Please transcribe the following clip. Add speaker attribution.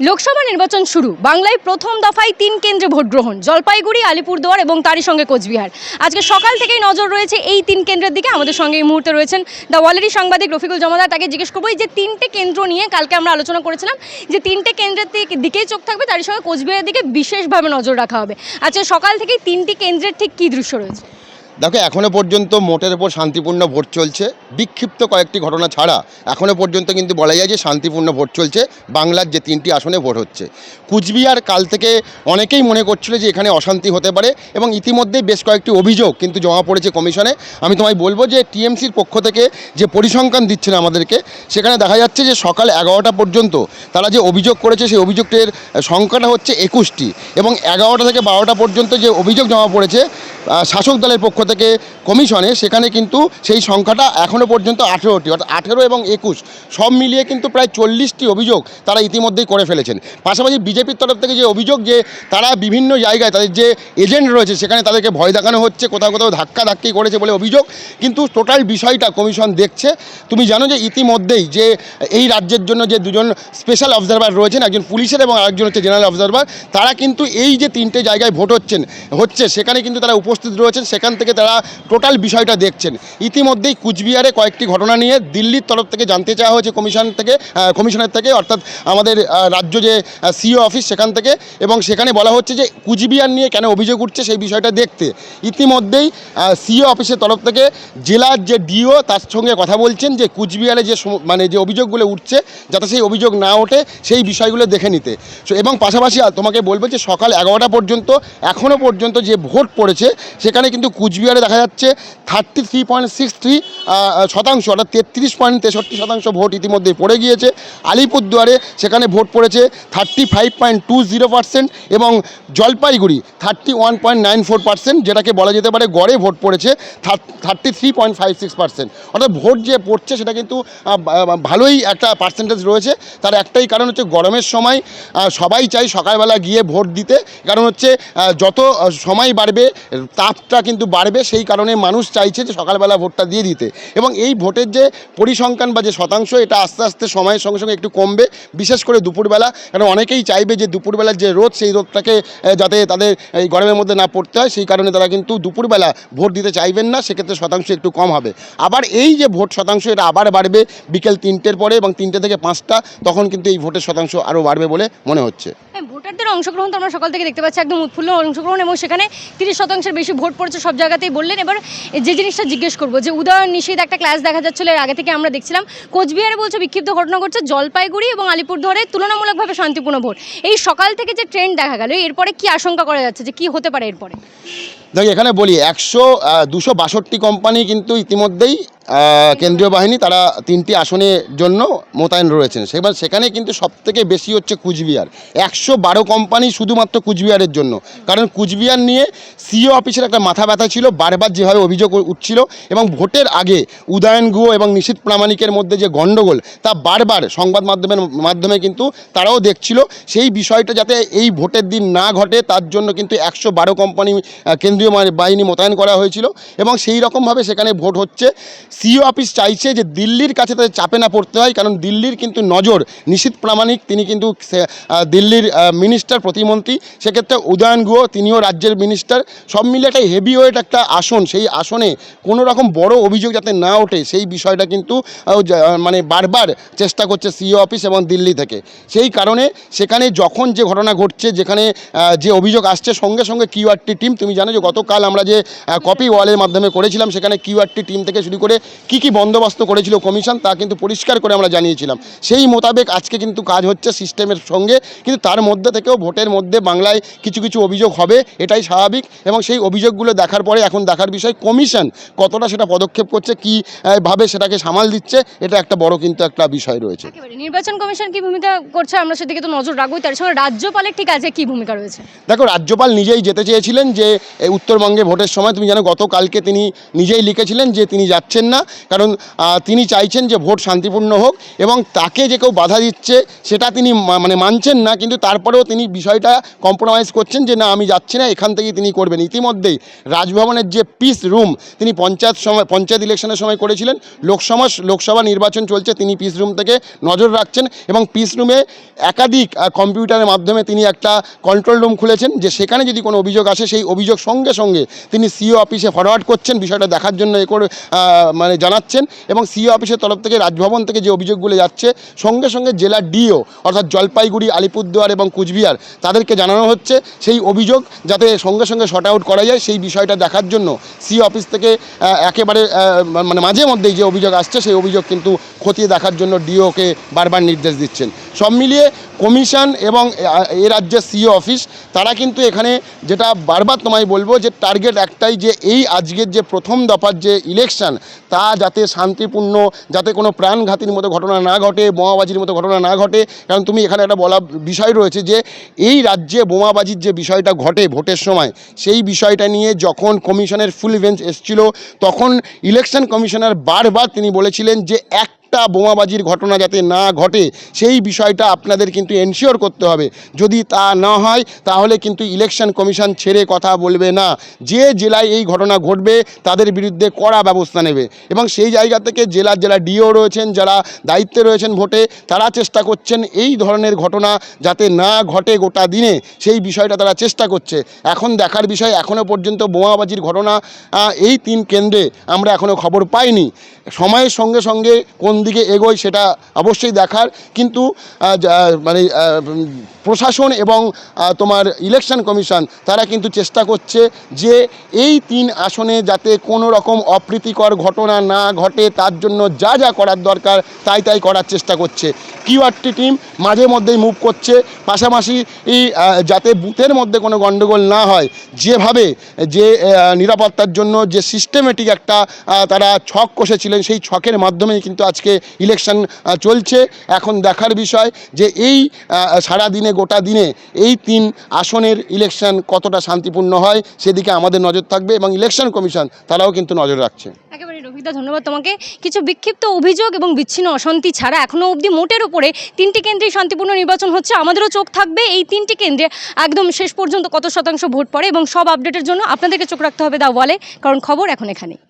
Speaker 1: লোকসভা নির্বাচন শুরু। বাংলায় প্রথম দফায় তিন কেন্দ্রে ভোট গ্রহণ। জলপাইগুড়ি, আলিপুরদুয়ার এবং তারই সঙ্গে কোচবিহার। আজকে সকাল থেকেই নজর রয়েছে এই তিন কেন্দ্রের দিকে। আমাদের সঙ্গে এই মুহূর্তে রয়েছেন দ্য ওয়ালেরি সাংবাদিক রফিকুল জমাদার। তাকে জিজ্ঞেস করব, এই যে তিনটে কেন্দ্র নিয়ে কালকে আমরা আলোচনা করেছিলাম, যে তিনটে কেন্দ্রের দিকে- দিকেই চোখ থাকবে, তারই সঙ্গে কোচবিহারের দিকে বিশেষভাবে নজর রাখা হবে। আচ্ছা সকাল থেকেই তিনটি কেন্দ্রের ঠিক কী দৃশ্য রয়েছে?
Speaker 2: দেখো, এখনও পর্যন্ত মোটের ওপর শান্তিপূর্ণ ভোট চলছে। বিক্ষিপ্ত কয়েকটি ঘটনা ছাড়া এখনও পর্যন্ত কিন্তু বলা যায় যে শান্তিপূর্ণ ভোট চলছে। বাংলার যে তিনটি আসনে ভোট হচ্ছে। কুচবিহার কাল থেকে অনেকেই মনে করছিল যে এখানে অশান্তি হতে পারে এবং ইতিমধ্যেই বেশ কয়েকটি অভিযোগ কিন্তু জমা পড়েছে কমিশনে। আমি তোমায় বলব যে টিএমসির পক্ষ থেকে যে পরিসংখ্যান দিচ্ছেন আমাদেরকে, সেখানে দেখা যাচ্ছে যে সকাল এগারোটা পর্যন্ত তারা যে অভিযোগ করেছে, সেই অভিযোগটির সংখ্যাটা হচ্ছে একুশটি এবং এগারোটা থেকে বারোটা পর্যন্ত যে অভিযোগ জমা পড়েছে শাসক দলের পক্ষ থেকে কমিশনে, সেখানে কিন্তু সেই সংখ্যাটা এখনও পর্যন্ত আঠেরোটি, অর্থাৎ আঠেরো এবং একুশ, সব মিলিয়ে কিন্তু প্রায় চল্লিশটি অভিযোগ তারা ইতিমধ্যেই করে ফেলেছেন। পাশাপাশি বিজেপির তরফ থেকে যে অভিযোগ যে তারা বিভিন্ন জায়গায় তাদের যে এজেন্ট রয়েছে, সেখানে তাদেরকে ভয় দেখানো হচ্ছে, কোথাও কোথাও ধাক্কা ধাক্কি করেছে বলে অভিযোগ, কিন্তু টোটাল বিষয়টা কমিশন দেখছে। তুমি জানো যে ইতিমধ্যেই যে এই রাজ্যের জন্য যে দুজন স্পেশাল অবজারভার রয়েছেন, একজন পুলিশের এবং আরেকজন হচ্ছে জেনারেল অবজারভার, তারা কিন্তু এই যে তিনটে জায়গায় ভোট হচ্ছেন, হচ্ছে, সেখানে কিন্তু তারা উপস্থিত রয়েছেন, সেখান থেকে তারা টোটাল বিষয়টা দেখছেন। ইতিমধ্যেই কুচবিহারে কয়েকটি ঘটনা নিয়ে দিল্লির তরফ থেকে জানতে চাওয়া হয়েছে কমিশন থেকে কমিশনের থেকে, অর্থাৎ আমাদের রাজ্য যে সিও অফিস সেখান থেকে। এবং সেখানে বলা হচ্ছে যে কুচবিহার নিয়ে কেন অভিযোগ উঠছে সেই বিষয়টা দেখতে। ইতিমধ্যেই সিও অফিসের তরফ থেকে জেলার যে ডিও তার সঙ্গে কথা বলছেন যে কুচবিহারে যে মানে যে অভিযোগগুলো উঠছে, যাতে সেই অভিযোগ না ওঠে, সেই বিষয়গুলো দেখে নিতে। এবং পাশাপাশি তোমাকে বলব যে সকাল এগারোটা পর্যন্ত এখনও পর্যন্ত যে ভোট পড়েছে, সেখানে কিন্তু কুচবিহারে দেখা যাচ্ছে thirty three point six three শতাংশ, অর্থাৎ তেত্রিশ পয়েন্ট তেষট্টি শতাংশ ভোট ইতিমধ্যে পড়ে গিয়েছে। আলিপুরদুয়ারে সেখানে ভোট পড়েছে thirty five point two zero percent এবং Jalpaiguri thirty one point nine four percent যেটাকে বলা যেতে পারে গড়ে ভোট পড়েছে thirty three point five six percent অর্থাৎ ভোট যে পড়ছে সেটা কিন্তু ভালোই একটা পার্সেন্টেজ রয়েছে। তার একটাই কারণ হচ্ছে গরমের সময় সবাই চাই সকালবেলা গিয়ে ভোট দিতে। কারণ হচ্ছে যত সময় বাড়বে, তাপটা কিন্তু বাড়বে সেই কারণে মানুষ চাইছে যে সকালবেলা ভোটটা দিয়ে দিতে। এবং এই ভোটের যে পরিসংখ্যান বা যে শতাংশ, এটা আস্তে আস্তে সময়ের সঙ্গে সঙ্গে একটু কমবে, বিশেষ করে দুপুরবেলা। কারণ অনেকেই চাইবে যে দুপুরবেলার যে রোদ, সেই রোদটাকে যাতে তাদের এই গরমের মধ্যে না পড়তে হয়। সেই কারণে তারা কিন্তু দুপুরবেলা ভোট দিতে চাইবেন না, সেক্ষেত্রে শতাংশ একটু কম হবে। আবার এই যে ভোট শতাংশ, এটা আবার বাড়বে বিকেল তিনটের পরে এবং তিনটে থেকে পাঁচটা, তখন কিন্তু এই ভোটের শতাংশ আরও বাড়বে বলে মনে হচ্ছে।
Speaker 1: হ্যাঁ ভোটারদের অংশগ্রহণ তো আমরা সকাল থেকে দেখতে পাচ্ছি, একদম উৎফুল্ল অংশগ্রহণ এবং সেখানে তিরিশ শতাংশের বেশি ভোট পড়েছে সব জায়গাতেই বললেন। এবার যে জিনিসটা জিজ্ঞেস করব, যে উদয়ন নিষেধ একটা ক্লাস দেখা যাচ্ছিল, এর আগে থেকে আমরা দেখছিলাম, কোচবিহারে বলছে বিক্ষিপ্ত ঘটনা ঘটছে জলপাইগুড়ি এবং আলিপুরদুয়ারে তুলনামূলকভাবে শান্তিপূর্ণ ভোট। এই সকাল থেকে যে ট্রেন্ড দেখা গেল, এরপরে কি আশঙ্কা করা যাচ্ছে, যে কি হতে পারে এরপরে?
Speaker 2: দেখি, এখানে বলি, একশো দুশো বাষট্টি কোম্পানি কিন্তু ইতিমধ্যেই কেন্দ্রীয় বাহিনী, তারা তিনটি আসনের জন্য মোতায়েন রয়েছেন। সেবার সেখানে কিন্তু সবথেকে বেশি হচ্ছে কুচবিহার। একশো বারো কোম্পানি শুধুমাত্র কুচবিহারের জন্য। কারণ কুচবিহার নিয়ে সিও অফিসের একটা মাথা ব্যথা ছিল, বারবার যেভাবে অভিযোগ উঠছিল এবং ভোটের আগে উদয়ন গুহ এবং নিশীত প্রামাণিকের মধ্যে যে গণ্ডগোল, তা বারবার সংবাদ মাধ্যমের মাধ্যমে কিন্তু তারাও দেখছিল। সেই বিষয়টা যাতে এই ভোটের দিন না ঘটে, তার জন্য কিন্তু একশো বারো কোম্পানি কেন্দ্রীয় বাহিনী মোতায়েন করা হয়েছিল এবং সেই রকমভাবে সেখানে ভোট হচ্ছে। সিও অফিস চাইছে যে দিল্লির কাছে তাদের চাপে না পড়তে হয়, কারণ দিল্লির কিন্তু নজর নিশীত প্রামাণিক। তিনি কিন্তু দিল্লির মিনিস্টার প্রতিমন্ত্রী। সেক্ষেত্রে উদয়ন গুহ, তিনিও রাজ্যের মিনিস্টার সব মিলে একটা হেভি ওয়েট একটা আসন। সেই আসনে কোনো রকম বড় অভিযোগ যাতে না ওঠে, সেই বিষয়টা কিন্তু মানে বারবার চেষ্টা করছে সিও অফিস এবং দিল্লি থেকে। সেই কারণে সেখানে যখন যে ঘটনা ঘটছে, যেখানে যে অভিযোগ আসছে, সঙ্গে সঙ্গে কিউআরটি টিম, তুমি জানো যে গতকাল আমরা যে কপি ওয়ালের মাধ্যমে করেছিলাম, সেখানে কিউআরটি টিম থেকে শুরু করে কি কি বন্দোবস্ত করেছিল কমিশন তা কিন্তু পরিষ্কার করে আমরা জানিয়েছিলাম। সেই মোতাবেক আজকে কিন্তু কাজ হচ্ছে সিস্টেমের সঙ্গে কিন্তু তার মধ্যে থেকেও ভোটের মধ্যে বাংলায় কিছু কিছু অভিযোগ হবে এটাই স্বাভাবিক এবং সেই অভিযোগগুলো দেখার পরে এখন দেখার বিষয় কমিশন কতটা সেটা পদক্ষেপ করছে কী ভাবে সেটাকে সামাল দিচ্ছে এটা একটা বড় কিন্তু একটা বিষয় রয়েছে।
Speaker 1: নির্বাচন কমিশন কি ভূমিকা করছে আমরা সেদিকে তো নজর রাখবোই তার সঙ্গে রাজ্যপালের ঠিক আছে কি ভূমিকা রয়েছে?
Speaker 2: দেখো রাজ্যপাল নিজেই যেতে চেয়েছিলেন যে উত্তরবঙ্গে ভোটের সময় তুমি জানো গতকালকে তিনি নিজেই লিখেছিলেন যে তিনি যাচ্ছেন না। কারণ তিনি চাইছেন যে ভোট শান্তিপূর্ণ হোক এবং তাকে যে কেউ বাধা দিচ্ছে সেটা তিনি মানে মানছেন না, কিন্তু তারপরেও তিনি বিষয়টা কম্প্রোমাইজ করছেন যে না, আমি যাচ্ছি না, এখান থেকেই তিনি করবেন। ইতিমধ্যেই রাজভবনের যে পিস রুম তিনি পঞ্চায়েত সময়, পঞ্চায়েত ইলেকশনের সময় করেছিলেন। লোকসভা লোকসভা নির্বাচন চলছে, তিনি পিস রুম থেকে নজর রাখছেন এবং পিস রুমে একাধিক কম্পিউটারের মাধ্যমে তিনি একটা কন্ট্রোল রুম খুলেছেন, যে সেখানে যদি কোনো অভিযোগ আসে, সেই অভিযোগ সঙ্গে সঙ্গে তিনি সিও অফিসে ফরওয়ার্ড করছেন। বিষয়টা দেখার জন্য এ করে মানে জানাচ্ছেন এবং সিও অফিসের তরফ থেকে রাজভবন থেকে যে অভিযোগগুলো যাচ্ছে, সঙ্গে সঙ্গে জেলা ডিও অর্থাৎ জলপাইগুড়ি, আলিপুরদুয়ার এবং কুচবিহার তাদেরকে জানানো হচ্ছে। সেই অভিযোগ যাতে সঙ্গে সঙ্গে শর্ট আউট করা যায়, সেই বিষয়টা দেখার জন্য সি অফিস থেকে একেবারে মানে মাঝে মধ্যেই যে অভিযোগ আসছে, সেই অভিযোগ কিন্তু খতিয়ে দেখার জন্য ডিওকে বারবার নির্দেশ দিচ্ছেন। সব মিলিয়ে কমিশন এবং এ রাজ্যের সিও অফিস, তারা কিন্তু এখানে যেটা বারবার তোমায় বলব যে টার্গেট একটাই যে এই আজকের যে প্রথম দফার যে ইলেকশন, তা যাতে শান্তিপূর্ণ, যাতে কোনো প্রাণঘাতীর মতো ঘটনা না ঘটে, বোমাবাজির মতো ঘটনা না ঘটে, কারণ তুমি এখানে একটা বলা বিষয় রয়েছে যে এই রাজ্যে বোমাবাজির যে বিষয়টা ঘটে ভোটের সময়, সেই বিষয়টা নিয়ে যখন কমিশনের ফুল বেঞ্চ এসছিল, তখন ইলেকশন কমিশনার বারবার তিনি বলেছিলেন যে এক একটা বোমাবাজির ঘটনা যাতে না ঘটে, সেই বিষয়টা আপনাদের কিন্তু এনশিওর করতে হবে। যদি তা না হয়, তাহলে কিন্তু ইলেকশন কমিশন ছেড়ে কথা বলবে না। যে জেলায় এই ঘটনা ঘটবে, তাদের বিরুদ্ধে কড়া ব্যবস্থা নেবে। এবং সেই জায়গা থেকে জেলার জেলা ডিও রয়েছেন, যারা দায়িত্বে রয়েছেন ভোটে, তারা চেষ্টা করছেন এই ধরনের ঘটনা যাতে না ঘটে গোটা দিনে। সেই বিষয়টা তারা চেষ্টা করছে। এখন দেখার বিষয় এখনও পর্যন্ত বোমাবাজির ঘটনা এই তিন কেন্দ্রে আমরা এখনও খবর পাইনি। সময়ের সঙ্গে সঙ্গে কোন দিকে এগোয় সেটা অবশ্যই দেখার। কিন্তু মানে প্রশাসন এবং তোমার ইলেকশন কমিশন তারা কিন্তু চেষ্টা করছে যে এই তিন আসনে যাতে কোনো রকম অপ্রীতিকর ঘটনা না ঘটে, তার জন্য যা যা করার দরকার তাই তাই করার চেষ্টা করছে। কিউআরটি টিম মাঝে মধ্যেই মুভ করছে। পাশাপাশি যাতে বুথের মধ্যে কোনো গণ্ডগোল না হয়, যেভাবে, যে নিরাপত্তার জন্য যে সিস্টেমেটিক একটা তারা ছক কষেছিলেন, সেই ছকের মাধ্যমেই কিন্তু আজকে ইলেকশন চলছে। এখন দেখার বিষয় যে এই সারা দিনে গোটা দিনে এই তিন আসনের ইলেকশন কতটা শান্তিপূর্ণ হয়, সেদিকে আমাদের নজর থাকবে এবং ইলেকশন কমিশন তারাও কিন্তু নজর রাখছে।
Speaker 1: একেবারে রফিকদা ধন্যবাদ তোমাকে। কিছু বিক্ষিপ্ত অভিযোগ এবং বিচ্ছিন্ন অশান্তি ছাড়া এখনও অবধি মোটের উপরে তিনটি কেন্দ্রে শান্তিপূর্ণ নির্বাচন হচ্ছে, আমাদেরও চোখ থাকবে। এই তিনটি কেন্দ্রে একদম শেষ পর্যন্ত কত শতাংশ ভোট পড়ে এবং সব আপডেটের জন্য আপনাদেরকে চোখ রাখতে হবে দা ওয়ালে। কারণ খবর এখন এখানেই।